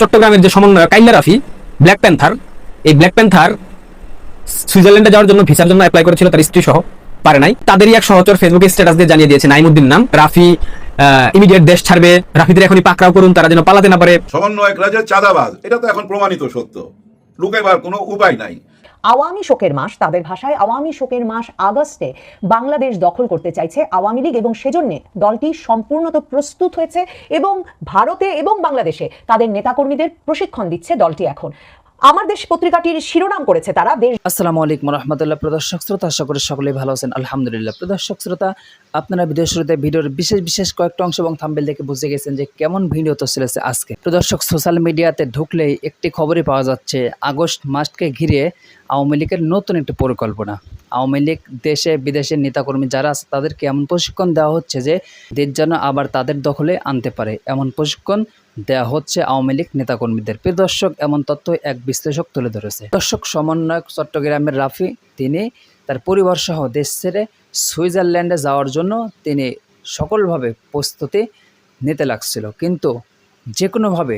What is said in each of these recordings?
চট্টগ্রামের যে সমন্বয় কাইলা রাফি ব্ল্যাক প্যান্থার এই ব্ল্যাক প্যান্থার সুইজারল্যান্ডে যাওয়ার জন্য ভিসার জন্য অ্যাপ্লাই করেছিল তার স্ত্রী সহ, পারে নাই। তাদেরই এক সহচর ফেসবুকে স্ট্যাটাস দিয়ে জানিয়ে দিয়েছে নাইমুদ্দিন নাম। রাফি ইমিডিয়েট দেশ ছাড়বে। রাফিদের এখনই পাকড়াও করুন, তারা যেন পালাতে না পারে। সমন্বয়করা যে চাঁদাবাজ, এটা তো এখন প্রমাণিত সত্য। লুকাইবার কোনো উপায় নাই। আওয়ামী শোকের মাস, তাদের ভাষায় আওয়ামী শোকের মাস আগস্টে বাংলাদেশ দখল করতে চাইছে আওয়ামী লীগ এবং সেজন্যে দলটি সম্পূর্ণত প্রস্তুত হয়েছে এবং ভারতে এবং বাংলাদেশে তাদের নেতাকর্মীদের প্রশিক্ষণ দিচ্ছে দলটি এখন। আমার দেশ পত্রিকাটির শিরোনাম করেছে তারা, দেশ আসসালামু আলাইকুম রহমতুল্লাহ প্রদর্শক, শ্রোতা, আশা করি সকলেই ভালো আছেন। আলহামদুলিল্লাহ। প্রদর্শক, শ্রোতা, আপনারা ভিডিও শুরুতে ভিডিওর বিশেষ বিশেষ কয়েকটা অংশ এবং থাম্বেল দেখে বুঝে গেছেন যে কেমন ভিডিও তো চলেছে আজকে। প্রদর্শক সোশ্যাল মিডিয়াতে ঢুকলেই একটি খবরই পাওয়া যাচ্ছে, আগস্ট মাসকে ঘিরে আওয়ামী লীগের নতুন একটি পরিকল্পনা। আওয়ামী লীগ দেশে বিদেশের নেতাকর্মী যারা আছে, তাদেরকে এমন প্রশিক্ষণ দেওয়া হচ্ছে যে দেশ যেন আবার তাদের দখলে আনতে পারে। এমন প্রশিক্ষণ দেওয়া হচ্ছে আওয়ামী লীগ নেতাকর্মীদের। প্রিয় দর্শক, এমন তথ্য এক বিশ্লেষক তুলে ধরেছে। দর্শক, সমন্বয়ক চট্টগ্রামের রাফি, তিনি তার পরিবার সহ দেশ ছেড়ে সুইজারল্যান্ডে যাওয়ার জন্য তিনি সকলভাবে প্রস্তুতি নিতে লাগছিল, কিন্তু যে কোনোভাবে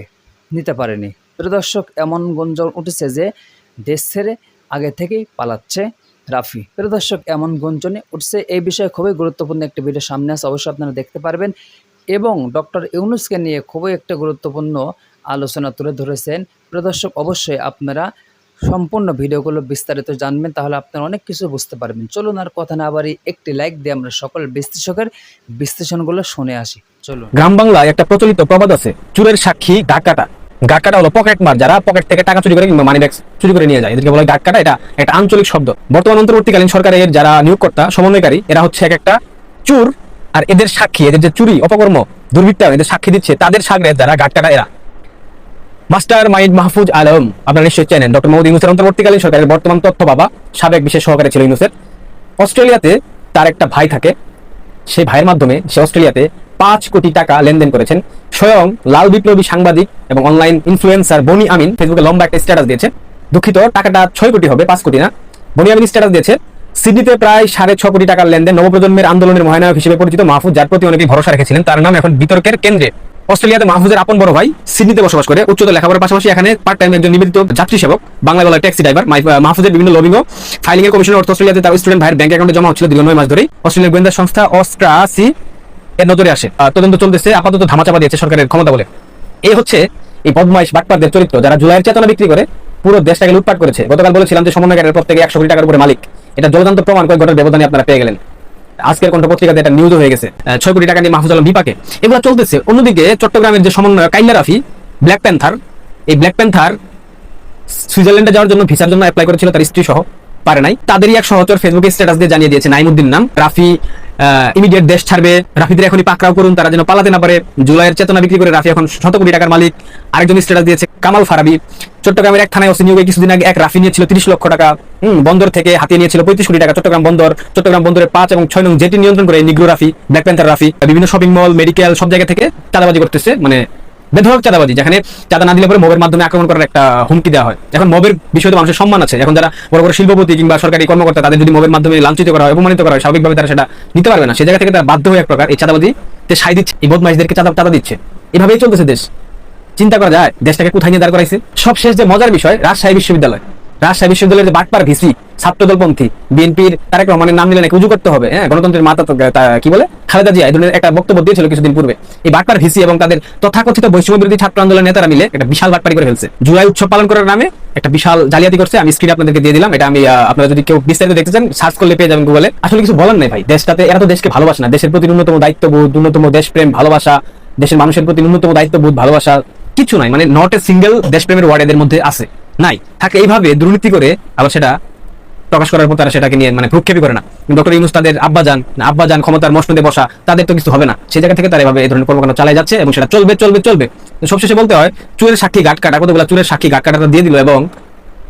নিতে পারেনি। প্রিয় দর্শক, এমন গুঞ্জন উঠেছে যে দেশ ছেড়ে আগে থেকেই পালাচ্ছে রাফি। প্রিয় দর্শক, এমন গুঞ্জনে উঠছে এই বিষয়ে খুবই গুরুত্বপূর্ণ একটি ভিডিও সামনে আছে, অবশ্যই আপনারা দেখতে পারবেন। এবং ডক্টর ইউনুসকে নিয়ে খুবই একটা গুরুত্বপূর্ণ আলোচনা তুলে ধরেছেন। প্রিয় দর্শক, অবশ্যই আপনারা সম্পূর্ণ ভিডিওগুলো বিস্তারিত জানবেন, তাহলে আপনারা অনেক কিছু বুঝতে পারবেন। চলুন আর কথা না বাড়ি একটি লাইক দিয়ে আমরা সকল বিশ্লেষকের বিশ্লেষণগুলো শুনে আসি। চলুন। গ্রাম বাংলায় একটা প্রচলিত প্রবাদ আছে, চুরের সাক্ষী গাকাটা গাকাটা হলো পকেট মার যারা পকেট থেকে টাকা চুরি করে কিংবা মানি ব্যাগ চুরি করে নিয়ে যায়, এদেরকে বলা গাকাটা এটা একটা আঞ্চলিক শব্দ। বর্তমান অন্তর্বর্তীকালীন সরকারের যারা নিয়োগকর্তা, সমন্বয়কারী, এরা হচ্ছে এক একটা চুর আর এদের সাক্ষী, এদের যে চুরি, অপকর্ম, দুর্বৃত্তায়ন, এদের সাক্ষী দিচ্ছে, তাদের সাগরে যারা গাটকাটা এরা। মাস্টার মাইন্ড মাহফুজ আলম, আপনারা নিশ্চয়ই চেনেন, ডক্টর মোহাম্মদ ইউনুসের অন্তর্বর্তীকালীন সরকারের বর্তমান তথ্য বাবা, সাবেক বিশেষ সহকারী ছিল ইউনুসের। অস্ট্রেলিয়াতে তার একটা ভাই থাকে। সেই ভাইয়ের মাধ্যমে সে অস্ট্রেলিয়াতে পাঁচ কোটি টাকা লেনদেন করেছেন। স্বয়ং লাল বিপ্লবী সাংবাদিক এবং অনলাইন ইনফ্লুয়েন্সার বনি আমিন ফেসবুকে লম্বা একটা স্ট্যাটাস দিয়েছে দুঃখিত, টাকাটা ছয় কোটি হবে, পাঁচ কোটি না। বনি আমিন স্ট্যাটাস দিয়েছে। সিডনিতে প্রায় সাড়ে ছ কোটি টাকার লেনদেন, নবপ্রজন্মের আন্দোলনের মহানায়ক হিসেবে পরিচিত মাহফুজ, যার প্রতি অনেকেই ভরসা রেখেছিলেন। তার নাম এখন বিতর্কের কেন্দ্রে। অস্ট্রেলিয়াতে মাহফুজের আপন বড় ভাই সিডনিতে বসবাস করে। উচ্চতর লেখাপড়ার পাশাপাশি এখানে পার্ট টাইম একজন নিবেদিত যাত্রী সেবক, বাংলা ট্যাক্সি ড্রাইভার মাহফুজের বিভিন্ন লবিং ও ফাইলিং এর কমিশনের অর্থ অস্ট্রেলিয়াতে তার স্টুডেন্ট ভাইয়ের ব্যাংক অ্যাকাউন্টে জমা হচ্ছিল দীর্ঘ নয় মাস ধরেই। অস্ট্রেলিয়ার গোয়েন্দা সংস্থা অস্ট্রাসি এর নজরে আসে। তদন্ত চলতেছে, আপাতত ধামাচাপা দিয়েছে সরকারের ক্ষমতা বলে। এই হচ্ছে এই বদমাইশ বাটপারদের চরিত্র, যারা জুলাইয়ের চেতনা বিক্রি করে পুরো দেশটাকে লুটপাট করেছে। গতকাল বলেছিলাম যে সমন্বয়কারের প্রত্যেকে একশো কোটি টাকার উপরে মালিক। এটা জলজান্ত প্রমাণ কয়েক ঘটার ব্যবধানে আপনারা পেয়ে গেলেন। আজকের কণ্ঠ পত্রিকাতে একটা নিউজ হয়ে গেছে। ছয় কোটি টাকা নিয়ে মাহফুজ আলম বিপাকে। এগুলো চলতেছে। অন্যদিকে চট্টগ্রামের যে সমন্বয় কাইল্লা রাফি ব্ল্যাক প্যান্থার এই ব্ল্যাক প্যান্থার সুইজারল্যান্ডে যাওয়ার জন্য ভিসার জন্য অ্যাপ্লাই করেছিল, তার স্ত্রী সহ পারে নাই। তাদেরই এক সহচর ফেসবুকে স্ট্যাটাস দিয়ে জানিয়ে দিয়েছে নাইমুদ্দিন নাম। রাফি ইমিডিয়েট দেশ ছাড়বে। রাফিদের এখনই পাকড়াও করুন, তারা যেন পালাতে না পারে। জুলাইয়ের চেতনা বিক্রি করে রাফি এখন শত কোটি টাকার মালিক। আরেকজন স্ট্যাটাস দিয়েছে কামাল ফারাবি। চট্টগ্রামের এক থানায় ওসি নিয়োগে কিছুদিন আগে এক রাফি নিয়েছিল তিরিশ লক্ষ টাকা। বন্দর থেকে হাতিয়ে নিয়েছিল পঁয়ত্রিশ কোটি টাকা চট্টগ্রাম বন্দর। চট্টগ্রাম বন্দরের পাঁচ এবং ছয় নং জেটি নিয়ন্ত্রণ করে negro Rafi black panther Rafi. বিভিন্ন শপিং মল মেডিকেল সব জায়গা থেকে চাঁদাবাজি করতেছে। মানে বেধরক চাঁদাবাজি, যেখানে চাঁদা না দিলে পরে মোবের মাধ্যমে আক্রমণ করার একটা হুমকি দেওয়া হয়। এখন মোবের বিষয়ে মানুষের সম্মান আছে। এখন যারা বড় বড় শিল্পপতি কিংবা সরকারি কর্মকর্তা, তাদের যদি মোবের মাধ্যমে লাঞ্ছিত করা হয়, অপমানিত করা হয়, স্বাভাবিকভাবে তারা সেটা নিতে পারবে না। সে জায়গা থেকে তারা বাধ্য হয়ে এক প্রকার এই চাঁদাবাজি তে সাই দিচ্ছে। এই বদমাইশদেরকে চাঁদা চাঁদা দিচ্ছে। এভাবেই চলতেছে দেশ। চিন্তা করা যায়, দেশটাকে কোথায় নিয়ে দাঁড় করাইছে? সব শেষ যে মজার বিষয়, রাজশাহী বিশ্ববিদ্যালয়। রাজশাহী বিশ্ববিদ্যালয়ের বাটপার ভিসি, ছাত্রদলপন্থী, বিএনপির তারেক রহমানের নাম নিলে নাকি উজু করতে হবে হ্যাঁ? গণতন্ত্রের মাতা কি বলে? খালেদা জিয়া, এই ধরনের একটা বক্তব্য দিয়েছিল কিছুদিন পূর্বে। এই বাটপার ভিসি এবং তাদের তথাকথিত বৈষম্য বিরোধী ছাত্র আন্দোলনের নেতারা মিলে একটা বিশাল বাটপারি করে ফেলছে। জুলাই উৎসব পালন করার নামে একটা বিশাল জালিয়াতি করছে। আমি স্ক্রিনে আপনাদেরকে দিয়ে দিলাম। এটা আমি আপনারা যদি কেউ বিস্তারিত দেখতে চান সার্চ করলে পেয়ে যাবেন গুগলে আসলে কিছু বলার নাই ভাই। দেশটাতে এরা তো দেশকে ভালোবাসে না। দেশের প্রতি ন্যূনতম দায়িত্ববোধ, ন্যূনতম দেশপ্রেম, ভালোবাসা, দেশের মানুষের প্রতি ন্যূনতম দায়িত্ববোধ, ভালোবাসা, কিছু নাই। মানে নট এ সিঙ্গেল দেশপ্রেমের ওয়ার্ড এদের মধ্যে আছে। নাই। থাকে এইভাবে দুর্নীতি করে আবার সেটা প্রকাশ করার পর তারা সেটাকে নিয়ে মানে ভ্রুক্ষেপই করে না। ডক্টর ইউনুস তাদের আব্বাজান আব্বাজান ক্ষমতার মসনদে বসা, তাদের তো কিছু হবে না। সেই জায়গা থেকে তারা এভাবে এই ধরনের কর্মকাণ্ড চালাই যাচ্ছে এবং সেটা চলবে চলবে চলবে। সবশেষে বলতে হয়, চুরের সাক্ষী গাট কাটা, কতগুলো চুরের সাক্ষী গাট কাটাটা দিয়ে দিল এবং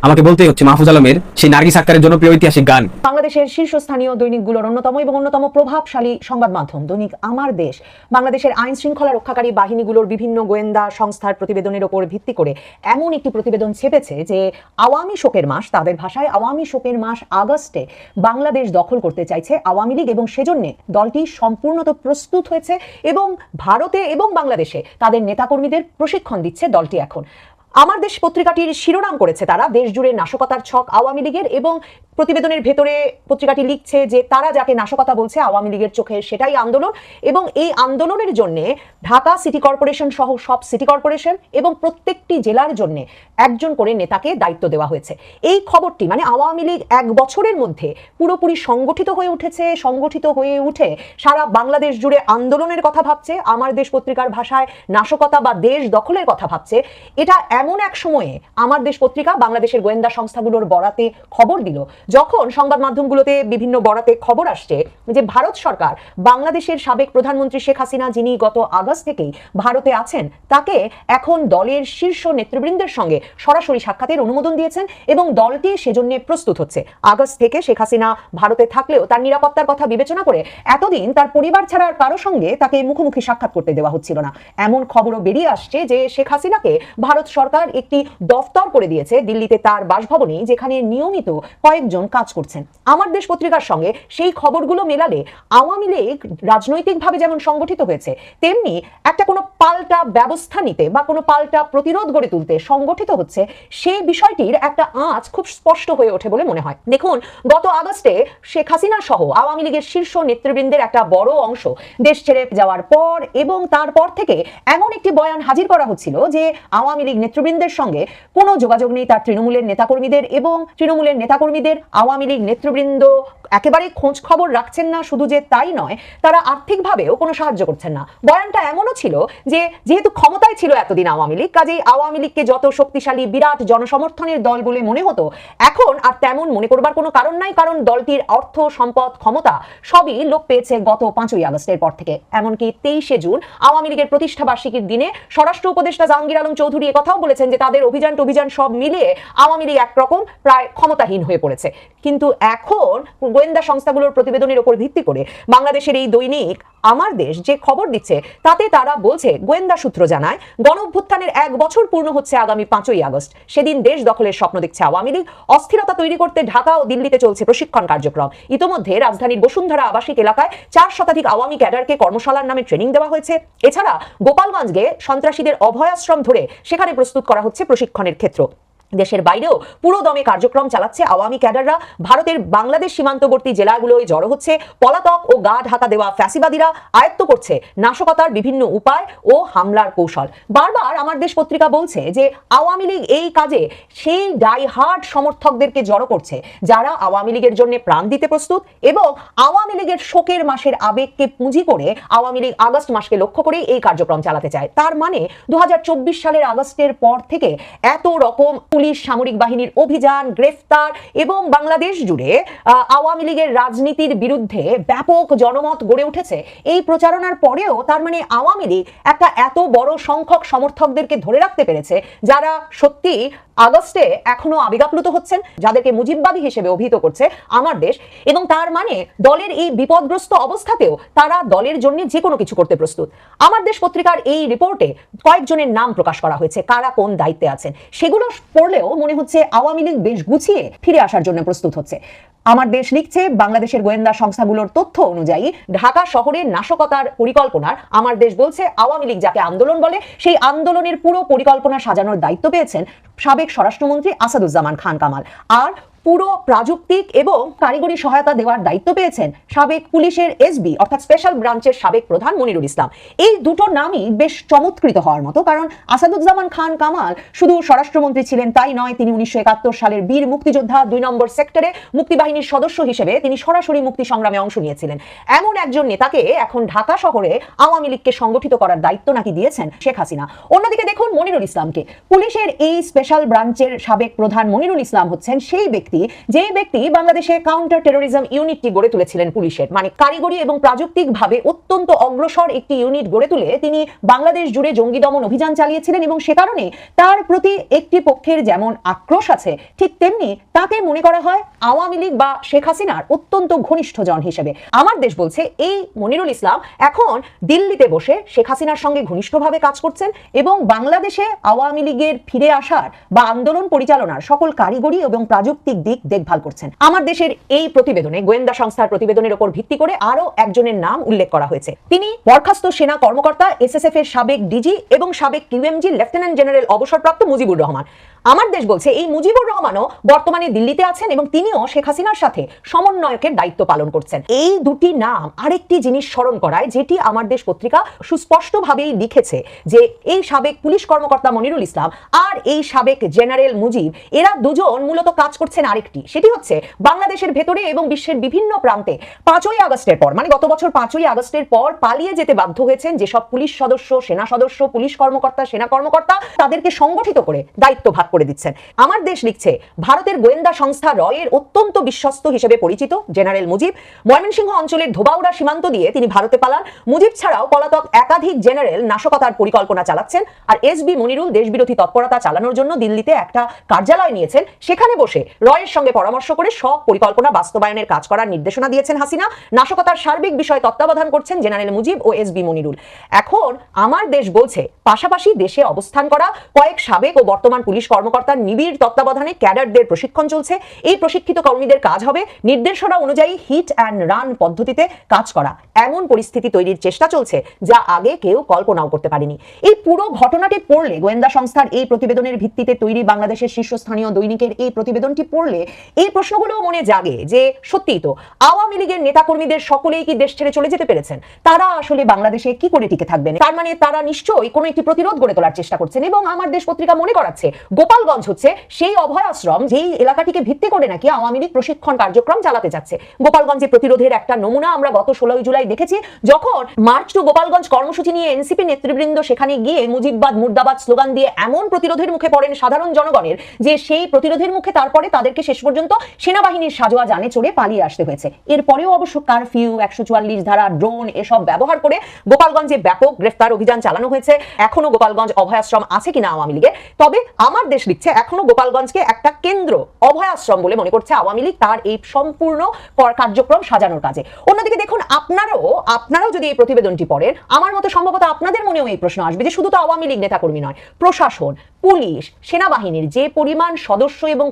আমাকে বলতেই হচ্ছে মাহফুজ আলমের সেই নার্গিস আক্তারের জনপ্রিয় ঐতিহাসিক গান। বাংলাদেশের শীর্ষস্থানীয় দৈনিকগুলোর অন্যতম এবং অন্যতম প্রভাবশালী সংবাদ মাধ্যম, দৈনিক আমার দেশ। বাংলাদেশের আইন শৃঙ্খলা রক্ষাকারী বাহিনীগুলোর বিভিন্ন গোয়েন্দা সংস্থার প্রতিবেদনের ওপর ভিত্তি করে এমন একটি প্রতিবেদন ছেপেছে যে আওয়ামী শোকের মাস, তাদের ভাষায় আওয়ামী শোকের মাস আগস্টে বাংলাদেশ দখল করতে চাইছে আওয়ামী লীগ এবং সেজন্যে দলটি সম্পূর্ণত প্রস্তুত হয়েছে এবং ভারতে এবং বাংলাদেশে তাদের নেতাকর্মীদের প্রশিক্ষণ দিচ্ছে দলটি এখন। আমার দেশ পত্রিকাটির শিরোনাম করেছে তারা। দেশ জুড়ে নাশকতার ছক আওয়ামী লীগের এবং প্রতিবেদনের ভেতরে পত্রিকাটি লিখছে যে তারা যাকে নাশকতা বলছে আওয়ামী লীগের চোখে সেটাই আন্দোলন এবং এই আন্দোলনের জন্য ঢাকা সিটি কর্পোরেশন সহ সব সিটি কর্পোরেশন এবং প্রত্যেকটি জেলার জন্য একজন করে নেতাকে দায়িত্ব দেওয়া হয়েছে। এই খবরটি মানে আওয়ামী লীগ এক বছরের মধ্যে পুরোপুরি সংগঠিত হয়ে উঠেছে, সংগঠিত হয়ে উঠে সারা বাংলাদেশ জুড়ে আন্দোলনের কথা ভাবছে, আমার দেশ পত্রিকার ভাষায় নাশকতা বা দেশ দখলের কথা ভাবছে। এটা এমন এক সময়ে আমার দেশ পত্রিকা বাংলাদেশের গোয়েন্দা সংস্থাগুলোর বরাতে খবর দিল। যখন সংবাদ মাধ্যমগুলোতে বিভিন্ন বরাতে খবর আসছে যে ভারত সরকার বাংলাদেশের সাবেক প্রধানমন্ত্রী শেখ হাসিনা, যিনি গত আগস্ট থেকেই ভারতে আছেন, তাকে এখন দলের শীর্ষ নেতৃবৃন্দের সঙ্গে সরাসরি সাক্ষাতের অনুমোদন দিয়েছেন এবং দলটি সেজন্য প্রস্তুত হচ্ছে। আগস্ট থেকে শেখ হাসিনা ভারতে থাকলেও তার নিরাপত্তার কথা বিবেচনা করে এতদিন তার পরিবার ছাড়ার কারও সঙ্গে তাকে মুখোমুখি সাক্ষাৎ করতে দেওয়া হচ্ছিল না। এমন খবরও বেরিয়ে আসছে যে শেখ হাসিনাকে ভারত সরকার একটি দফতর করে দিয়েছে। দিল্লিতে তার বাসভবনে যেখানে নিয়মিত কয়েকজন কাজ করছেন। আমার দেশ পত্রিকার সঙ্গে সেই খবরগুলো মেলালে আওয়ামী লীগ রাজনৈতিকভাবে যেমন সংগঠিত হয়েছে, তেমনি একটা কোনো পাল্টা ব্যবস্থা নিতে বা কোনো পাল্টা প্রতিরোধ গড়ে তুলতে সংগঠিত হচ্ছে সেই বিষয়টির একটা আঁচ খুব স্পষ্ট হয়ে ওঠে বলে মনে হয়। দেখুন, গত আগস্টে শেখ হাসিনা সহ আওয়ামী লীগের শীর্ষ নেতৃবৃন্দের একটা বড় অংশ দেশ ছেড়ে যাওয়ার পর এবং তারপর থেকে এমন একটি বয়ান হাজির করা হচ্ছিল যে আওয়ামী লীগ নেতৃবৃন্দের সঙ্গে কোনো যোগাযোগ নেই তার তৃণমূলের নেতাকর্মীদের এবং তৃণমূলের নেতাকর্মীদের আওয়ামী লীগ নেতৃবৃন্দ একেবারে খোঁজ খবর রাখছেন না, শুধু যে তাই নয়, তারা আর্থিকভাবেও কোনো সাহায্য করছেন না। বয়ানটা এমনও ছিল যে, যেহেতু ক্ষমতায় ছিল এতদিন আওয়ামী লীগ, কাজেই আওয়ামী লীগকে যত শক্তিশালী বিরাট জনসমর্থনের দল বলে মনে হতো, এখন আর তেমন মনে করবার কোনো কারণ নাই, কারণ দলটির অর্থ, সম্পদ, ক্ষমতা সবই লোপ পেয়েছে গত পাঁচই আগস্টের পর থেকে। এমনকি তেইশে জুন, আওয়ামী লীগের প্রতিষ্ঠা বার্ষিকীর দিনে স্বরাষ্ট্র উপদেষ্টা জাহাঙ্গীর আলম চৌধুরী কথাও বলেছেন যে, তাদের অভিযান টভিযান সব মিলিয়ে আওয়ামী লীগ একরকম, প্রায় ক্ষমতাহীন হয়ে পড়েছে। কিন্তু এখন গোয়েন্দা সংস্থাগুলোর প্রতিবেদনের উপর ভিত্তি করে বাংলাদেশের এই দৈনিক আমার দেশ যে খবর দিচ্ছে, তাতে তারা বলছে, গোয়েন্দা সূত্র জানায় গণ অভ্যুত্থানের এক বছর পূর্ণ হচ্ছে আগামী পাঁচই আগস্ট। সেদিন দেশ দখলের স্বপ্ন দেখছে আওয়ামী লীগ। অস্থিরতা তৈরি করতে ঢাকা ও দিল্লিতে চলছে প্রশিক্ষণ কার্যক্রম। ইতোমধ্যে রাজধানীর বসুন্ধরা আবাসিক এলাকায় চার শতাধিক আওয়ামী ক্যাডারকে কর্মশালার নামে ট্রেনিং দেওয়া হয়েছে। এছাড়া গোপালগঞ্জকে সন্ত্রাসীদের অভয়াশ্রম ধরে সেখানে প্রস্তুত করা হচ্ছে প্রশিক্ষণের ক্ষেত্র। দেশের বাইরেও পুরো দমে কার্যক্রম চালাচ্ছে আওয়ামী ক্যাডাররা। ভারতের বাংলাদেশ সীমান্তবর্তী জেলাগুলোয় জড়ো হচ্ছে। পলাতক ও গা ঢাকা দেওয়া ফ্যাসিবাদীরা আয়ত্ত করছে নাশকতার বিভিন্ন উপায় ও হামলার কৌশল। বারবার আমার দেশ পত্রিকা বলছে যে, আওয়ামী লীগ এই কাজে সেই ডাই ডাইহার্ড সমর্থকদেরকে জড়ো করছে, যারা আওয়ামী লীগের জন্য প্রাণ দিতে প্রস্তুত এবং আওয়ামী লীগের শোকের মাসের আবেগকে পুঁজি করে আওয়ামী লীগ আগস্ট মাসকে লক্ষ্য করে এই কার্যক্রম চালাতে চায়। তার মানে দু হাজার চব্বিশ সালের আগস্টের পর থেকে এত রকম পুলিশ, সামরিক বাহিনীর অভিযান, গ্রেফতার এবং বাংলাদেশ জুড়ে আওয়ামী লীগের রাজনীতির বিরুদ্ধে ব্যাপক জনমত গড়ে উঠেছে। এই প্রচারণার পরেও তার মানে আওয়ামী লীগ একটা এত বড় সংখ্যক সমর্থকদেরকে ধরে রাখতে পেরেছে, যারা সত্যি আগস্টে এখনও আবেগাপ্লুত হচ্ছেন, যাদেরকে মুজিববাদী হিসেবে অভিহিত করছে আমার দেশ, এবং তার মানে দলের এই বিপদগ্রস্ত অবস্থাতেও তারা দলের জন্য যে কোনো কিছু করতে প্রস্তুত। আমার দেশ পত্রিকার এই রিপোর্টে কয়েকজনের নাম প্রকাশ করা হয়েছে, কারা কোন দায়িত্বে আছেন। সেগুলো পড়লেও মনে হচ্ছে আওয়ামী লীগ বেশ গুছিয়ে ফিরে আসার জন্য প্রস্তুত হচ্ছে। আমার দেশ লিখছে, বাংলাদেশের গোয়েন্দা সংস্থাগুলোর তথ্য অনুযায়ী ঢাকা শহরে নাশকতার পরিকল্পনার আমার দেশ বলছে, আওয়ামী লীগ যাকে আন্দোলন বলে, সেই আন্দোলনের পুরো পরিকল্পনা সাজানোর দায়িত্ব পেয়েছেন সাবেক স্বরাষ্ট্রমন্ত্রী আসাদুজ্জামান খান কামাল। আর পুরো প্রাযুক্তিক এবং কারিগরি সহায়তা দেওয়ার দায়িত্ব পেয়েছেন সাবেক পুলিশের এসবি অর্থাৎ স্পেশাল ব্রাঞ্চের সাবেক প্রধান মনিরুল ইসলাম। এই দুটো নামই বেশ চমৎকৃত হওয়ার মতো, কারণ আসাদুজ্জামান খান কামাল শুধু স্বরাষ্ট্রমন্ত্রী ছিলেন তাই নয়, তিনি উনিশশো একাত্তর সালের বীর মুক্তিযোদ্ধা দুই নম্বর সেক্টরে মুক্তিবাহিনীর সদস্য হিসেবে তিনি সরাসরি মুক্তি সংগ্রামে অংশ নিয়েছিলেন। এমন একজন নেতাকে এখন ঢাকা শহরে আওয়ামী লীগকে সংগঠিত করার দায়িত্ব নাকি দিয়েছেন শেখ হাসিনা। অন্যদিকে দেখুন মনিরুল ইসলামকে। পুলিশের এই স্পেশাল ব্রাঞ্চের সাবেক প্রধান মনিরুল ইসলাম হচ্ছেন সেই ব্যক্তি ব্যক্তি, যেই ব্যক্তি বাংলাদেশে কাউন্টার টেরোরিজম ইউনিটটি গড়ে তুলেছিলেন পুলিশের। মানে কারিগরি এবং প্রাযুক্তিকভাবে অত্যন্ত অগ্রসর একটি ইউনিট গড়ে তুলে তিনি বাংলাদেশ জুড়ে জঙ্গি দমন অভিযান চালিয়েছিলেন এবং সে কারণে তার প্রতি একটি পক্ষের যেমন আক্রোশ আছে, ঠিক তেমনি তাকে মনে করা হয় আওয়ামী লীগ বা শেখ হাসিনার অত্যন্ত ঘনিষ্ঠ জন হিসেবে। আমার দেশ বলছে, এই মনিরুল ইসলাম এখন দিল্লিতে বসে শেখ হাসিনার সঙ্গে ঘনিষ্ঠভাবে কাজ করছেন এবং বাংলাদেশে আওয়ামী লীগের ফিরে আসার বা আন্দোলন পরিচালনার সকল কারিগরি এবং প্রাযুক্তিক দিক দেখভাল করছেন। আমার দেশের এই প্রতিবেদনে গোয়েন্দা সংস্থার প্রতিবেদনের উপর ভিত্তি করে আরও একজনের নাম উল্লেখ করা হয়েছে। তিনি বরখাস্ত সেনা কর্মকর্তা এসএসএফ এর সাবেক ডিজি এবং সাবেক কিউএমজি লেফটেন্যান্ট জেনারেল অবসরপ্রাপ্ত মুজিবুর রহমান। আমার দেশ বলছে, এই মুজিবুর রহমানও বর্তমানে দিল্লিতে আছেন এবং তিনিও শেখ হাসিনার সাথে সমন্বয়কের দায়িত্ব পালন করছেন। এই দুটি নাম আরেকটি জিনিস স্মরণ করায়, যেটি আমার দেশ পত্রিকা সুস্পষ্টভাবেই লিখেছে যে এই সাবেক পুলিশ কর্মকর্তা মনিরুল ইসলাম আর এই সাবেক জেনারেল মুজিব, এরা দুজন মূলত কাজ করছেন আরেকটি, সেটি হচ্ছে বাংলাদেশের ভেতরে এবং বিশ্বের বিভিন্ন প্রান্তে পাঁচই আগস্টের পর মানে গত বছর পাঁচই আগস্টের পর পালিয়ে যেতে বাধ্য হয়েছেন যেসব পুলিশ সদস্য, সেনা সদস্য, পুলিশ কর্মকর্তা, সেনা কর্মকর্তা, তাদেরকে সংগঠিত করে দায়িত্ব ভাগ করে দিচ্ছেন। আমার দেশ লিখছে, ভারতের গোয়েন্দা সংস্থা রয়ের অত্যন্ত বিশ্বস্ত হিসেবে পরিচিত, জেনারেল মুজিব। ময়মনসিংহ অঞ্চলের ধোবাউড়া সীমান্ত দিয়ে তিনি ভারতে পালান। মুজিব ছাড়াও পলাতক একাধিক জেনারেল নাশকতার পরিকল্পনা চালাচ্ছেন আর এস বি মনিরুল দেশবিরোধী তৎপরতা চালানোর জন্য দিল্লিতে একটা কার্যালয় নিয়েছেন। সেখানে বসে রয়ের সঙ্গে পরামর্শ করে সব পরিকল্পনা বাস্তবায়নের কাজ করার নির্দেশনা দিয়েছেন হাসিনা। নাশকতার সার্বিক বিষয় তত্ত্বাবধান করছেন জেনারেল মুজিব ও এস বি মনিরুল। এখন আমার দেশ বলছে, পাশাপাশি দেশে অবস্থান করা কয়েক সাবেক ও বর্তমান পুলিশ কর্মকর্তার নিবিড় তত্ত্বাবধানে ক্যাডারদের প্রশিক্ষণ চলছে। এই প্রশিক্ষিত কর্মীদের কাজ হবে নির্দেশনা অনুযায়ী হিট অ্যান্ড রান পদ্ধতিতে কাজ করা। এমন পরিস্থিতি তৈরির চেষ্টা চলছে, যা আগে কেউ কল্পনাও করতে পারেনি। এই পুরো ঘটনাটি পড়লে গোয়েন্দা সংস্থার এই প্রতিবেদনের ভিত্তিতে তৈরি বাংলাদেশের শীর্ষস্থানীয় দৈনিকের এই প্রতিবেদনটি পড়লে এই প্রশ্নগুলো মনে জাগে যে সত্যিই তো আওয়ামী লীগের নেতাকর্মীদের সকলেই কি দেশ ছেড়ে চলে যেতে পেরেছেন? তারা আসলে বাংলাদেশে কি করে টিকে থাকবেন? তার মানে তারা নিশ্চয়ই কোনো একটি প্রতিরোধ গড়ে তোলার চেষ্টা করছেন এবং আমার দেশ পত্রিকা মনে করাচ্ছে গোপালগঞ্জ হচ্ছে সেই অভয় আশ্রম যেই এলাকাটিকে ভিত্তি করে নাকি আওয়ামী লীগ প্রশিক্ষণ কার্যক্রম চালাতে যাচ্ছে গোপালগঞ্জে প্রতিরোধের একটা নমুনা আমরা গত ষোলোই জুলাই দেখেছি, যখন মার্চ টু গোপালগঞ্জ কর্মসূচি নিয়ে এনসিপি নেতৃবৃন্দ সেখানে গিয়ে মুজিববাদ মুর্দাবাদ স্লোগান দিয়ে এমন প্রতিরোধের মুখে পড়েন সাধারণ জনগণের যে সেই প্রতিরোধের মুখে তারপরে তাদেরকে শেষ পর্যন্ত সেনাবাহিনীর সাজোয়া জানে চড়ে পালিয়ে আসতে হয়েছে। এরপরেও অবশ্য কারফিউ, একশো চুয়াল্লিশ ধারা, ড্রোন এসব ব্যবহার করে গোপালগঞ্জে ব্যাপক গ্রেফতার অভিযান চালানো হয়েছে। এখনও গোপালগঞ্জ অভয়াশ্রম আছে কিনা আওয়ামী লীগের? তবে আমার দেশ লিখছে এখনও গোপালগঞ্জকে একটা কেন্দ্র, অভয়াশ্রম বলে মনে করছে আওয়ামী লীগ তার এই সম্পূর্ণ কর- কার্যক্রম সাজানোর কাজে। অন্যদিকে দেখুন, আপনারাও আপনারাও যদি এই প্রতিবেদনটি পড়েন, আমার মতো সম্ভবত আপনাদের মনেও এই প্রশ্ন আসবে যে শুধু তো আওয়ামী লীগ নেতাকর্মী নয়, প্রশাসন, পুলিশ, সেনাবাহিনীর যে পরিমাণ সদস্য এবং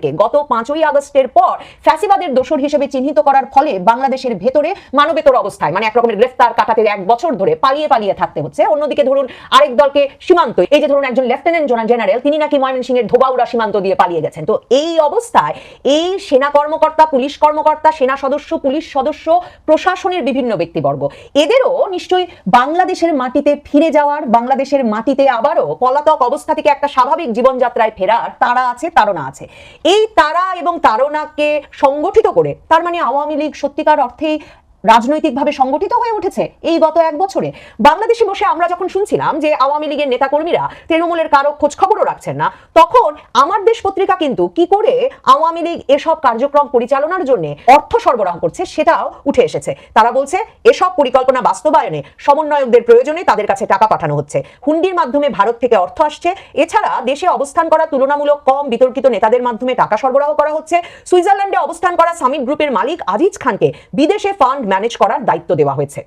কর্মকর্তাদেরকে গত পাঁচই আগস্টের পর ফ্যাসিবাদের দোষর হিসেবে চিহ্নিত করার ফলে বাংলাদেশের ভেতরে মানবেতর অবস্থায় মানে এক রকমের গ্রেফতার কাটাতে এক বছর ধরে পালিয়ে পালিয়ে থাকতে হচ্ছে। অন্যদিকে ধরুন আরেক দলকে সীমান্ত, এই যে ধরুন একজন লেফটেন্যান্ট জেনারেল তিনি নাকি ময়মনসিংহের ধোবাউড়া সীমান্ত দিয়ে পালিয়ে গেছেন। তো এই অবস্থায় এই সেনা কর্মকর্তা, পুলিশ কর্মকর্তা, সেনা সদস্য, পুলিশ সদস্য, প্রশাসনের বিভিন্ন ব্যক্তিবর্গ, এদেরও নিশ্চয়ই বাংলাদেশের মাটিতে ফিরে যাওয়ার, বাংলাদেশের মাটিতে আবারও পলাতক অবস্থা থেকে একটা স্বাভাবিক জীবনযাত্রায় ফেরার তারা আছে তারা আছে। এই তারা এবং তারনাকে সংগঠিত করে তার মানে আওয়ামী লীগ সত্যিকার অর্থেই রাজনৈতিকভাবে সংগঠিত হয়ে উঠেছে এই গত এক বছরে। বাংলাদেশে বসে আমরা যখন শুনছিলাম যে আওয়ামী লীগের নেতাকর্মীরা তৃণমূলের কারও খোঁজ খবরও রাখছেন না, তখন আমার দেশ পত্রিকা কিন্তু কি করে আওয়ামী লীগ এসব কার্যক্রম পরিচালনার জন্য অর্থ সরবরাহ করছে সেটাও উঠে এসেছে। তারা বলছে, এসব পরিকল্পনা বাস্তবায়নে সমন্বয়কদের প্রয়োজনে তাদের কাছে টাকা পাঠানো হচ্ছে। হুন্ডির মাধ্যমে ভারত থেকে অর্থ আসছে। এছাড়া দেশে অবস্থান করা তুলনামূলক কম বিতর্কিত নেতাদের মাধ্যমে টাকা সরবরাহ করা হচ্ছে। সুইজারল্যান্ডে অবস্থান করা সামিট গ্রুপের মালিক আজিজ খানকে বিদেশে ফান্ড ম্যানেজ করার দায়িত্ব দেওয়া হয়েছে।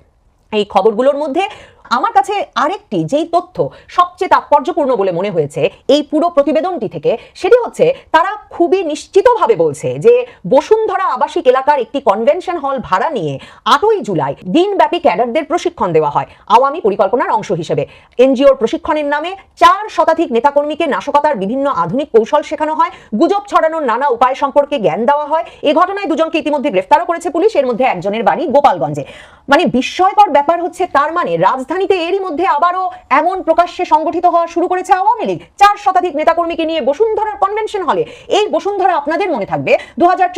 এই খবরগুলোর মধ্যে আমার কাছে আরেকটি, যেই তথ্য সবচেয়ে তাৎপর্যপূর্ণ বলে মনে হয়েছে এই পুরো প্রতিবেদনটি থেকে, সেটি হচ্ছে তারা খুবই নিশ্চিতভাবে বলছে যে বসুন্ধরা আবাসিক এলাকার একটি কনভেনশন হল ভাড়া নিয়ে আটই জুলাই দিনব্যাপী ক্যাডারদের প্রশিক্ষণ দেওয়া হয় আওয়ামী পরিকল্পনার অংশ হিসেবে। এনজিওর প্রশিক্ষণের নামে চার শতাধিক নেতাকর্মীকে নাশকতার বিভিন্ন আধুনিক কৌশল শেখানো হয়, গুজব ছড়ানোর নানা উপায় সম্পর্কে জ্ঞান দেওয়া হয়। এ ঘটনায় দুজনকে ইতিমধ্যে গ্রেফতারও করেছে পুলিশ, এর মধ্যে একজনের বাড়ি গোপালগঞ্জে। মানে বিস্ময়কর ব্যাপার হচ্ছে তার মানে রাজধানীতে এরই মধ্যে আবারও এমন প্রকাশ্যে সংগঠিত হওয়া শুরু করেছে আওয়ামী লীগ। চার শতাধিক নেতাকর্মীকে নিয়ে বসুন্ধরার কনভেনশন হলে এই বসুন্ধরা আপনাদের মনে থাকবে দু হাজার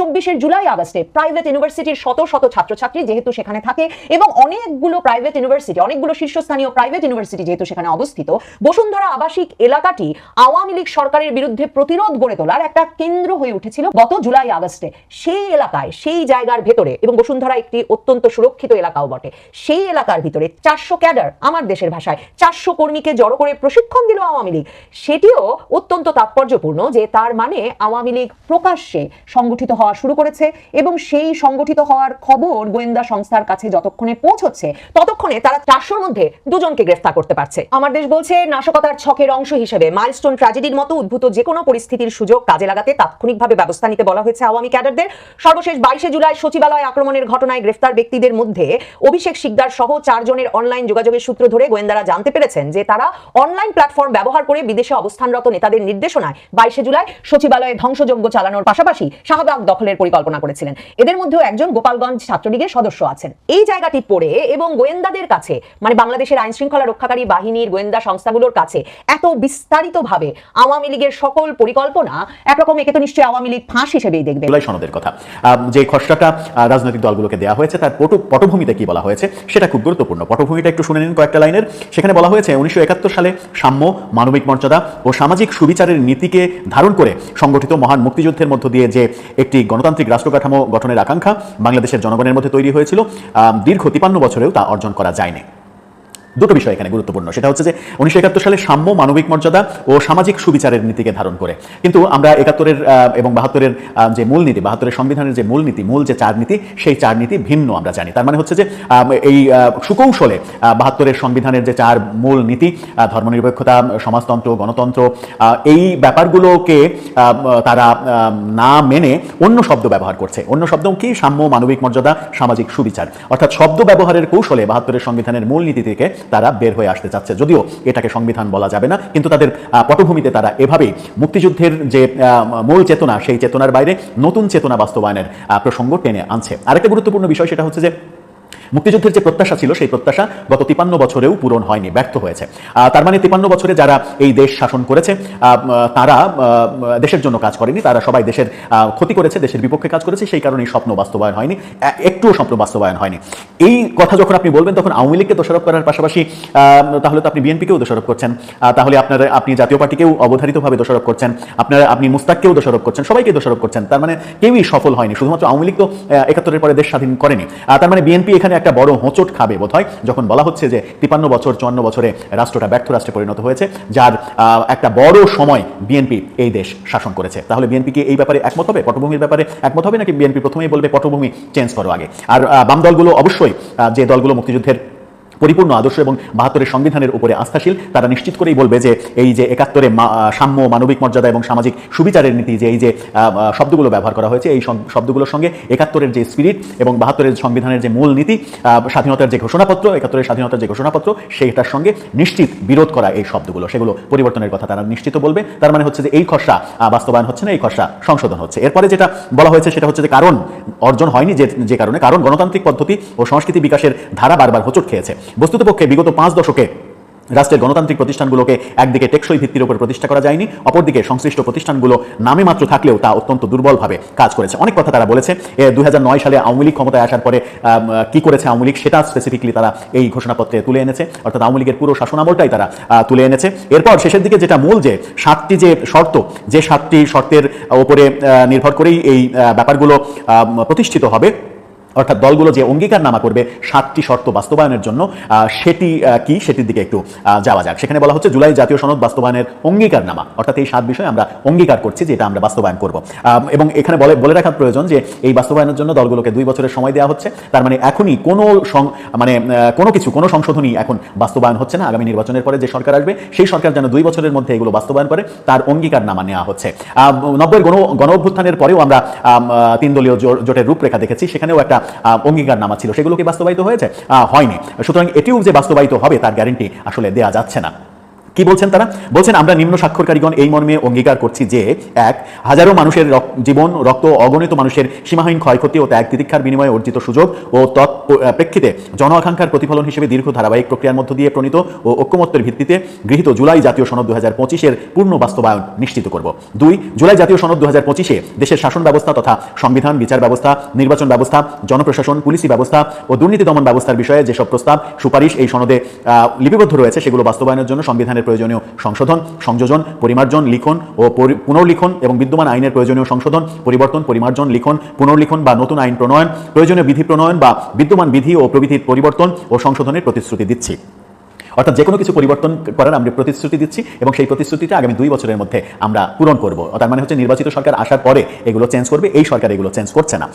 জুলাই আগস্টে প্রাইভেট ইউনিভার্সিটির শত শত ছাত্রছাত্রী যেহেতু সেখানে থাকে এবং অনেকগুলো প্রাইভেট ইউনিভার্সিটি অনেকগুলো শীর্ষস্থানীয় প্রাইভেট ইউনিভার্সিটি যেহেতু সেখানে অবস্থিত, বসুন্ধরা আবাসিক এলাকাটি আওয়ামী লীগ সরকারের বিরুদ্ধে প্রতিরোধ গড়ে তোলার একটা কেন্দ্র হয়ে উঠেছিল গত জুলাই আগস্টে। সেই এলাকায়, সেই জায়গার ভেতরে এবং বসুন্ধরা একটি অত্যন্ত সুরক্ষিত এলাকাও বটে। সেই এলাকার ভিতরে চারশো ক্যাডার আমার দেশের ভাষায়, চারশো কর্মীকে জড়ো করে প্রশিক্ষণ দিল আওয়ামী লীগ। সেটিও অত্যন্ত তাৎপর্যপূর্ণ যে তার মানে আওয়ামী লীগ প্রকাশ্যে সংগঠিত হওয়া শুরু করেছে এবং সেই সংগঠিত হওয়ার খবর গোয়েন্দা সংস্থার কাছে যতক্ষণে পৌঁছচ্ছে, ততক্ষণে তারা চারশোর মধ্যে দুজনকে গ্রেফতার করতে পারছে। আমার দেশ বলছে, নাশকতার ছকের অংশ হিসেবে মাইলস্টোন ট্র্যাজেডির মতো উদ্ভূত যে কোনো পরিস্থিতির সুযোগ কাজে লাগাতে তাৎক্ষণিকভাবে ব্যবস্থা নিতে বলা হয়েছে আওয়ামী ক্যাডারদের। সর্বশেষ বাইশে জুলাই সচিবালয় আক্রমণের ঘটনায় গ্রেফতার ব্যক্তিদের মধ্যে অভিষেক শিকদার সহ চারজনের অনলাইন যোগাযোগের সূত্র ধরে গোয়েন্দারা জানতে পেরেছেন যে তারা অনলাইন প্ল্যাটফর্ম ব্যবহার করে বিদেশে অবস্থানরত নেতাদের নির্দেশনায় বাইশে জুলাই সচিবালয়ে ধ্বংসযজ্ঞ চালানোর পাশাপাশি শাহবাগ দখলের পরিকল্পনা করেছিলেন। এদের মধ্যেও একজন গোপালগঞ্জ ছাত্রলীগের সদস্য আছেন। এই জায়গাটি পড়ে এবং গোয়েন্দাদের কাছে মানে বাংলাদেশের আইন শৃঙ্খলা রক্ষাকারী বাহিনীর গোয়েন্দা সংস্থাগুলোর কাছে এত বিস্তারিতভাবে আওয়ামী লীগের সকল পরিকল্পনা, একরকম একে তো নিশ্চয়ই আওয়ামী লীগ ফাঁস হিসেবেই দেখবে। সনদের কথা। যে খসড়াটা রাজনৈতিক দলগুলোকে দেওয়া হয়েছে, তার পটভূমিতে কি বলা হয়েছে, সেটা খুব গুরুত্বপূর্ণ। পটভূমিটা একটু শুনে নিন কয়েকটা লাইনের। সেখানে বলা হয়েছে, উনিশশো একাত্তর সালে সাম্য, মানবিক মর্যাদা ও সামাজিক সুবিচারের নীতিকে ধারণ করে সংগঠিত মহান মুক্তিযুদ্ধের মধ্য দিয়ে যে একটি গণতান্ত্রিক রাষ্ট্র কাঠামো গঠনের আকাঙ্ক্ষা বাংলাদেশের জনগণের মধ্যে তৈরি হয়েছিল দীর্ঘ তিপান্ন বছরেও তা অর্জন করা যায়নি। দুটো বিষয় এখানে গুরুত্বপূর্ণ। সেটা হচ্ছে যে উনিশশো একাত্তর সালে সাম্য, মানবিক মর্যাদা ও সামাজিক সুবিচারের নীতিকে ধারণ করে। কিন্তু আমরা একাত্তরের এবং বাহাত্তরের যে মূলনীতি, বাহাত্তরের সংবিধানের যে মূলনীতি, মূল যে চার নীতি সেই চার নীতি ভিন্ন আমরা জানি। তার মানে হচ্ছে যে এই সুকৌশলে বাহাত্তরের সংবিধানের যে চার মূল নীতি ধর্মনিরপেক্ষতা, সমাজতন্ত্র, গণতন্ত্র এই ব্যাপারগুলোকে তারা না মেনে অন্য শব্দ ব্যবহার করছে। অন্য শব্দ কি? সাম্য, মানবিক মর্যাদা, সামাজিক সুবিচার। অর্থাৎ শব্দ ব্যবহারের কৌশলে বাহাত্তরের সংবিধানের মূল নীতি থেকে তারা বের হয়ে আসতে চাচ্ছে। যদিও এটাকে সংবিধান বলা যাবে না, কিন্তু তাদের পটভূমিতে তারা এভাবেই মুক্তিযুদ্ধের যে মূল চেতনা, সেই চেতনার বাইরে নতুন চেতনা বাস্তবায়নের প্রসঙ্গ টেনে আনছে। আরেকটা গুরুত্বপূর্ণ বিষয় সেটা হচ্ছে যে মুক্তিযুদ্ধের যে প্রত্যাশা ছিল, সেই প্রত্যাশা গত তিপান্ন বছরেও পূরণ হয়নি, ব্যর্থ হয়েছে। তার মানে তিপান্ন বছরে যারা এই দেশ শাসন করেছে তারা দেশের জন্য কাজ করেনি, তারা সবাই দেশের ক্ষতি করেছে, দেশের বিপক্ষে কাজ করেছে, সেই কারণে স্বপ্ন বাস্তবায়ন হয়নি একটুও স্বপ্ন বাস্তবায়ন হয়নি। এই কথা যখন আপনি বলবেন, তখন আওয়ামী লীগকে দোষারোপ করার পাশাপাশি তাহলে তো আপনি বিএনপিকেও দোষারোপ করছেন তাহলে আপনার, আপনি জাতীয় পার্টিকেও অবধারিতভাবে দোষারোপ করছেন, আপনার, আপনি মুস্তাককেও দোষারোপ করছেন, সবাইকে দোষারোপ করছেন, তার মানে কেউই সফল হয়নি, শুধুমাত্র আওয়ামী লীগ তো একাত্তরের পরে দেশ স্বাধীন করেনি। তার মানে বিএনপি এখানে একটা বড় হোঁচট খাবে বোধ হয় যখন বলা হচ্ছে যে তিপান্ন বছর, চুয়ান্ন বছরে রাষ্ট্রটা ব্যর্থ রাষ্ট্রে পরিণত হয়েছে, যার একটা বড় সময় বিএনপি এই দেশ শাসন করেছে। তাহলে বিএনপি কি এই ব্যাপারে একমত হবে? পটভূমির ব্যাপারে একমত হবে নাকি বিএনপি প্রথমেই বলবে পটভূমি চেঞ্জ করো আগে? আর বাম দলগুলো অবশ্যই যে দলগুলো মুক্তিযুদ্ধের পরিপূর্ণ আদর্শ এবং বাহাত্তরের সংবিধানের উপরে আস্থাশীল, তারা নিশ্চিত করেই বলবে যে এই যে একাত্তরে সাম্য, মানবিক মর্যাদা এবং সামাজিক সুবিচারের নীতি যে এই যে শব্দগুলো ব্যবহার করা হয়েছে, এই শব্দগুলোর সঙ্গে একাত্তরের যে স্পিরিট এবং বাহাত্তরের সংবিধানের যে মূল নীতি স্বাধীনতার যে ঘোষণাপত্র, একাত্তরের স্বাধীনতার যে ঘোষণাপত্র, সেইটার সঙ্গে নিশ্চিত বিরোধ করা এই শব্দগুলো। সেগুলো পরিবর্তনের কথা তারা নিশ্চিত বলবে। তার মানে হচ্ছে যে এই খসড়া বাস্তবায়ন হচ্ছে না, এই খসড়া সংশোধন হচ্ছে। এরপরে যেটা বলা হয়েছে সেটা হচ্ছে যে কারণ অর্জন হয়নি যে যে কারণে, কারণ গণতান্ত্রিক পদ্ধতি ও সংস্কৃতি বিকাশের ধারা বারবার হোঁচট খেয়েছে। বস্তুতপক্ষে বিগত পাঁচ দশকে রাষ্ট্রের গণতান্ত্রিক প্রতিষ্ঠানগুলোকে একদিকে টেকসই ভিত্তির উপর প্রতিষ্ঠা করা যায়নি অপরদিকে সংশ্লিষ্ট প্রতিষ্ঠানগুলো নামে মাত্র থাকলেও তা অত্যন্ত দুর্বলভাবে কাজ করেছে। অনেক কথা তারা বলেছে দুই হাজার নয় সালে আওয়ামী লীগ ক্ষমতায় আসার পরে কি করেছে আওয়ামী লীগ সেটা স্পেসিফিকলি তারা এই ঘোষণাপত্রে তুলে এনেছে অর্থাৎ আওয়ামী লীগের পুরো শাসনামলটাই তারা তুলে এনেছে। এরপর শেষের দিকে যেটা মূল যে সাতটি যে শর্ত যে সাতটি শর্তের আহ, নির্ভর করেই এই ব্যাপারগুলো প্রতিষ্ঠিত হবে অর্থাৎ দলগুলো যে অঙ্গীকারনামা করবে সাতটি শর্ত বাস্তবায়নের জন্য সেটি কি? সেটির দিকে একটু যাওয়া যাক। সেখানে বলা হচ্ছে জুলাই জাতীয় সনদ বাস্তবায়নের অঙ্গীকারনামা। অর্থাৎ এই সাত বিষয়ে আমরা অঙ্গীকার করছি যে এটা আমরা বাস্তবায়ন করব। এবং এখানে বলে বলে রাখার প্রয়োজন যে এই বাস্তবায়নের জন্য দলগুলোকে দুই বছরের সময় দেওয়া হচ্ছে। তার মানে এখনই কোনো মানে কোনো কিছু কোনো সংশোধনী এখন বাস্তবায়ন হচ্ছে না। আগামী নির্বাচনের পরে যে সরকার আসবে সেই সরকার যেন দুই বছরের মধ্যে এগুলো বাস্তবায়ন করে তার অঙ্গীকারনামা নেওয়া হচ্ছে। আহ, নব্বইয়ের গণ গণ অভ্যুত্থানের পরেও আমরা তিন দলীয় জোটের রূপরেখা দেখেছি। সেখানেও একটা অঙ্গীকারনামা ছিল, সেগুলো কি বাস্তবায়িত হয়েছে? হয়নি। সুতরাং এটিও যে বাস্তবায়িত হবে, তার গ্যারেন্টি আসলে দেওয়া যাচ্ছে না। কি বলছেন তারা? বলছেন আমরা নিম্ন স্বাক্ষরকারীগণ এই মর্মে অঙ্গীকার করছি যে এক হাজারো মানুষের জীবন রক্ত অগণিত মানুষের সীমাহীন ক্ষয়ক্ষতি ও ত্যাগ তিতিক্ষার বিনিময়ে অর্জিত সুযোগ ও তৎ প- আহ, প্রেক্ষিতে জন আকাঙ্ক্ষার প্রতিফলন হিসেবে দীর্ঘ ধারাবাহিক প্রক্রিয়ার মধ্য দিয়ে প্রণীত ও ঐক্যমত্যের ভিত্তিতে গৃহীত জুলাই জাতীয় সনদ দু হাজার পঁচিশের পূর্ণ বাস্তবায়ন নিশ্চিত করব। দুই জুলাই জাতীয় সনদ দু হাজার পঁচিশে দেশের শাসন ব্যবস্থা তথা সংবিধান বিচার ব্যবস্থা নির্বাচন ব্যবস্থা জনপ্রশাসন পুলিশি ব্যবস্থা ও দুর্নীতি দমন ব্যবস্থার বিষয়ে যেসব প্রস্তাব সুপারিশ এই সনদে লিপিবদ্ধ রয়েছে সেগুলো বাস্তবায়নের জন্য সংবিধানের প্রয়োজনীয় সংশোধন, সংযোজন, পরিমার্জন, লিখন ও পুনর্লিখন এবং বিদ্যমান আইনের প্রয়োজনীয় সংশোধন, পরিবর্তন, পরিমার্জন, লিখন, পুনর্লিখন বা নতুন আইন প্রণয়ন, প্রয়োজনীয় বিধি প্রণয়ন বা বিদ্যমান বিধি ও প্রবিধির পরিবর্তন ও সংশোধনের প্রতিশ্রুতি দিচ্ছি। অর্থাৎ যে কোনো কিছু পরিবর্তন করার আমরা প্রতিশ্রুতি দিচ্ছি এবং সেই প্রতিশ্রুতিটা আগামী দুই বছরের মধ্যে আমরা পূরণ করব। তার মানে হচ্ছে নির্বাচিত সরকার আসার পরে এগুলো চেঞ্জ করবে, এই সরকার এগুলো চেঞ্জ করছে না।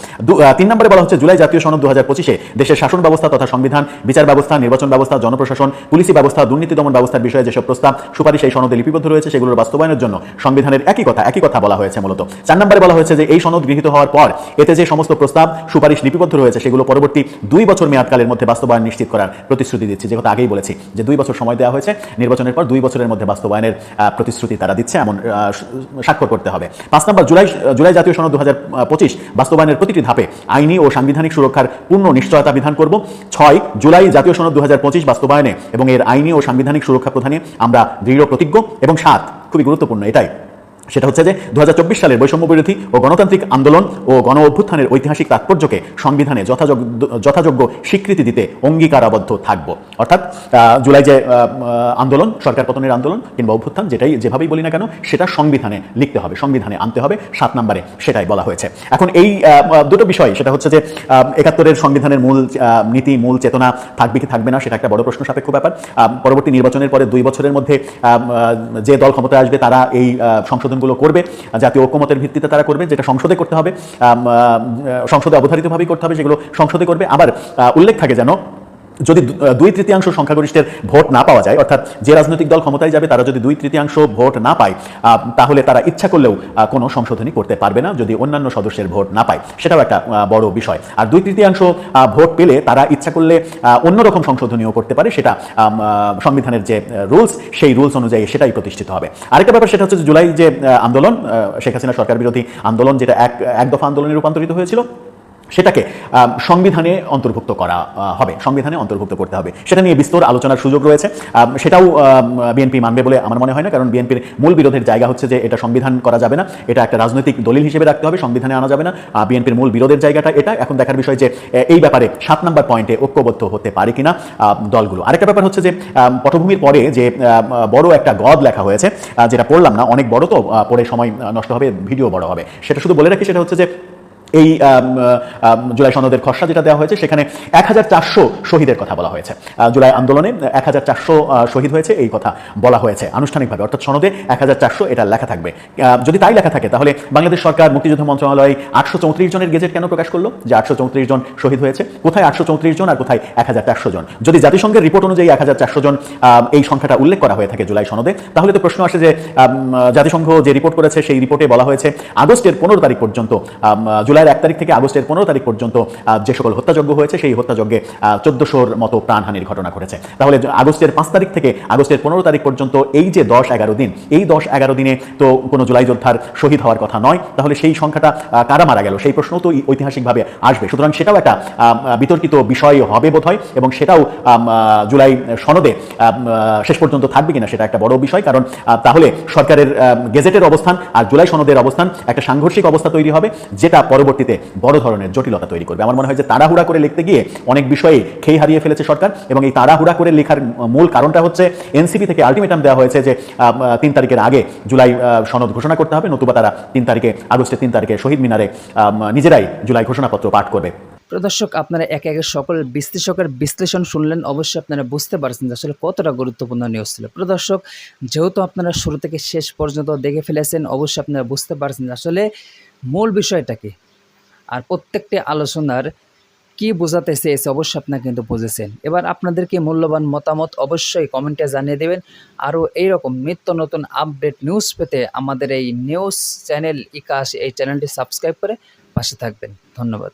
তিন নম্বরে বলা হচ্ছে জুলাই জাতীয় সনদ দু হাজার পঁচিশে দেশের শাসন ব্যবস্থা তথা সংবিধান, বিচার ব্যবস্থা, নির্বাচন ব্যবস্থা, জনপ্রশাসন, পুলিশি ব্যবস্থা, দুর্নীতি দমন ব্যবস্থার বিষয়ে যেসব প্রস্তাব, সুপারিশ এই সনদে লিপিবদ্ধ রয়েছে, সেগুলোর বাস্তবায়নের জন্য সংবিধানের একই কথা একই কথা বলা হয়েছে মূলত। চার নম্বরে বলা হয়েছে যে এই সনদ গৃহীত হওয়ার পর এতে যে সমস্ত প্রস্তাব, সুপারিশ লিপিবদ্ধ রয়েছে, সেগুলো পরবর্তী দুই বছর মেয়াদকালের মধ্যে বাস্তবায়ন নিশ্চিত করার প্রতিশ্রুতি দিচ্ছি যে কথা আগেই বলেছি, যে দুই বছর সময় দেওয়া হয়েছে। নির্বাচনের পর দুই বছরের মধ্যে বাস্তবায়নের প্রতিশ্রুতি তারা দিচ্ছে, এমন স্বাক্ষর করতে হবে। পাঁচ নম্বর, জুলাই জুলাই জাতীয় সনদ দু বাস্তবায়নের প্রতিটি ধাপে আইনি ও সাংবিধানিক সুরক্ষার পূর্ণ নিশ্চয়তা বিধান করব। ছয়, জুলাই জাতীয় সনদ দু বাস্তবায়নে এবং এর আইনি ও সাংবিধানিক সুরক্ষা প্রধানে আমরা দৃঢ় প্রতিজ্ঞ। এবং সাত, খুবই গুরুত্বপূর্ণ এটাই। সেটা হচ্ছে যে দু হাজার চব্বিশ সালের বৈষম্য বিরোধী ও গণতান্ত্রিক আন্দোলন ও গণ অভ্যুত্থানের ঐতিহাসিক তাৎপর্যকে সংবিধানে যথাযোগ্য স্বীকৃতি দিতে অঙ্গীকারাবদ্ধ থাকব। অর্থাৎ জুলাই যে আন্দোলন সরকার পতনের আন্দোলন কিংবা অভ্যুত্থান যেটাই যেভাবেই বলি না কেন সেটা সংবিধানে লিখতে হবে সংবিধানে আনতে হবে সাত নম্বরে সেটাই বলা হয়েছে। এখন এই দুটো বিষয় সেটা হচ্ছে যে একাত্তরের সংবিধানের মূল নীতি মূল চেতনা থাকবে কি থাকবে না সেটা একটা বড় প্রশ্ন সাপেক্ষ ব্যাপার। পরবর্তী নির্বাচনের পরে দুই বছরের মধ্যে যে দল ক্ষমতায় আসবে তারা এই আহ, সংশোধনগুলো করবে, জাতীয় ঐক্যমতের ভিত্তিতে তারা করবে, যেটা সংসদে করতে হবে সংসদে অবধারিতভাবেই করতে হবে সেগুলো সংসদে করবে। আবার উল্লেখ থাকে যেন যদি দুই তৃতীয়াংশ সংখ্যাগরিষ্ঠের ভোট না পাওয়া যায়, অর্থাৎ যে রাজনৈতিক দল ক্ষমতায় যাবে, তারা যদি দুই তৃতীয়াংশ ভোট না পায় তাহলে তারা ইচ্ছা করলেও কোনো সংশোধনী করতে পারবে না যদি অন্যান্য সদস্যের ভোট না পায়। সেটাও একটা বড় বিষয়। আর দুই তৃতীয়াংশ ভোট পেলে তারা ইচ্ছা করলে অন্যরকম সংশোধনীও করতে পারে। সেটা সংবিধানের যে রুলস, সেই রুলস অনুযায়ী সেটাই প্রতিষ্ঠিত হবে। আরেকটা ব্যাপার সেটা হচ্ছে জুলাই যে আন্দোলন শেখ হাসিনা সরকার বিরোধী আন্দোলন, যেটা এক এক দফা আন্দোলনে রূপান্তরিত হয়েছিল সেটাকে সংবিধানে অন্তর্ভুক্ত করা হবে। সংবিধানে অন্তর্ভুক্ত করতে হবে। সেটা নিয়ে বিস্তর আলোচনার সুযোগ রয়েছে। সেটাও বিএনপি মানবে বলে আমার মনে হয় না, কারণ বিএনপির মূল বিরোধের জায়গা হচ্ছে যে এটা সংবিধান করা যাবে না। এটা একটা রাজনৈতিক দলিল হিসেবে রাখতে হবে, সংবিধানে আনা যাবে না। বিএনপির মূল বিরোধের জায়গাটা এটা। এখন দেখার বিষয় যে এই ব্যাপারে সাত নম্বর পয়েন্টে ঐক্যবদ্ধ হতে পারে কিনা দলগুলো। আরেকটা ব্যাপার হচ্ছে যে পটভূমির পরে যে বড় একটা গদ লেখা হয়েছে যেটা পড়লাম না, অনেক বড় তো পড়ে সময় নষ্ট হবে, ভিডিও বড় হবে। সেটা শুধু বলে রাখি, সেটা হচ্ছে যে এই জুলাই সনদের খসড়া যেটা দেওয়া হয়েছে সেখানে এক হাজার চারশো শহীদের কথা বলা হয়েছে। জুলাই আন্দোলনে এক হাজার চারশো শহীদ হয়েছে এই কথা বলা হয়েছে। আনুষ্ঠানিকভাবে অর্থাৎ সনদে এক হাজার চারশো এটা লেখা থাকবে। যদি তাই লেখা থাকে তাহলে বাংলাদেশ সরকার মুক্তিযুদ্ধ মন্ত্রণালয় আটশো চৌত্রিশ জনের গেজেট কেন প্রকাশ করল? যে আটশো চৌত্রিশ জন শহীদ হয়েছে কোথায় আটশো চৌত্রিশ জন আর কোথায় এক হাজার চারশো জন? যদি জাতিসংঘের রিপোর্ট অনুযায়ী এক হাজার চারশো জন এই সংখ্যাটা উল্লেখ করা হয়ে থাকে জুলাই সনদে তাহলে তো প্রশ্ন আসে যে জাতিসংঘ যে রিপোর্ট করেছে সেই রিপোর্টে বলা হয়েছে আগস্টের পনেরো তারিখ পর্যন্ত আম, জুলাইয়ের এক তারিখ থেকে আগস্টের পনেরো তারিখ পর্যন্ত যে সকল হত্যাযজ্ঞ হয়েছে, সেই হত্যাযজ্ঞে চোদ্দশোর মতো প্রাণহানির ঘটনা ঘটেছে। তাহলে আগস্টের পাঁচ তারিখ থেকে আগস্টের পনেরো তারিখ পর্যন্ত এই যে দশ এগারো দিন, এই দশ এগারো দিনে তো কোনো জুলাই যোদ্ধার শহীদ হওয়ার কথা নয়। তাহলে সেই সংখ্যাটা কারা মারা গেল? সেই প্রশ্ন তো ঐতিহাসিকভাবে আসবে। সুতরাং সেটাও একটা বিতর্কিত বিষয় হবে বোধহয় এবং সেটাও জুলাই সনদে শেষ পর্যন্ত থাকবে কিনা সেটা একটা বড় বিষয়। কারণ তাহলে সরকারের গেজেটের অবস্থান আর জুলাই সনদের অবস্থান একটা সাংঘর্ষিক অবস্থা তৈরি হবে, যেটা পরবর্তীতে বড় ধরনের জটিলতা তৈরি করবে। আমার মনে হয় যে তাড়াহুড়া করে লিখতে গিয়ে অনেক বিষয়ে খেই হারিয়ে ফেলেছে সরকার এবং এই তাড়াহুড়া করে লেখার মূল কারণটা হচ্ছে এনসিপি থেকে আলটিমেটাম দেওয়া হয়েছে যে তিন তারিখের আগে জুলাই সনদ ঘোষণা করতে হবে, নতুবা তারা তিন তারিখে, আগস্টের তিন তারিখে শহীদ মিনারে নিজেরাই জুলাই ঘোষণাপত্র পাঠ করবে। প্রদর্শক, আপনারা একে একে সকল বিশ্লেষকের বিশ্লেষণ শুনলেন, অবশ্যই আপনারা বুঝতে পারছেন যে আসলে কতটা গুরুত্বপূর্ণ নিউজ ছিল। প্রদর্শক, যেহেতু আপনারা শুরু থেকে শেষ পর্যন্ত দেখে ফেলেছেন, অবশ্যই আপনারা বুঝতে পারছেন আসলে মূল বিষয়টা কি। আর প্রত্যেকটি আলোচনার কি বোঝাতে চেয়েছে অবশ্যই আপনারা কিন্তু বুঝেছেন। এবার আপনাদেরকে মূল্যবান মতামত অবশ্যই কমেন্টে জানিয়ে দেবেন। আরও এইরকম নিত্য নতুন আপডেট নিউজ পেতে আমাদের এই নিউজ চ্যানেল ইকাশ এই চ্যানেলটি সাবস্ক্রাইব করে পাশে থাকবেন। ধন্যবাদ।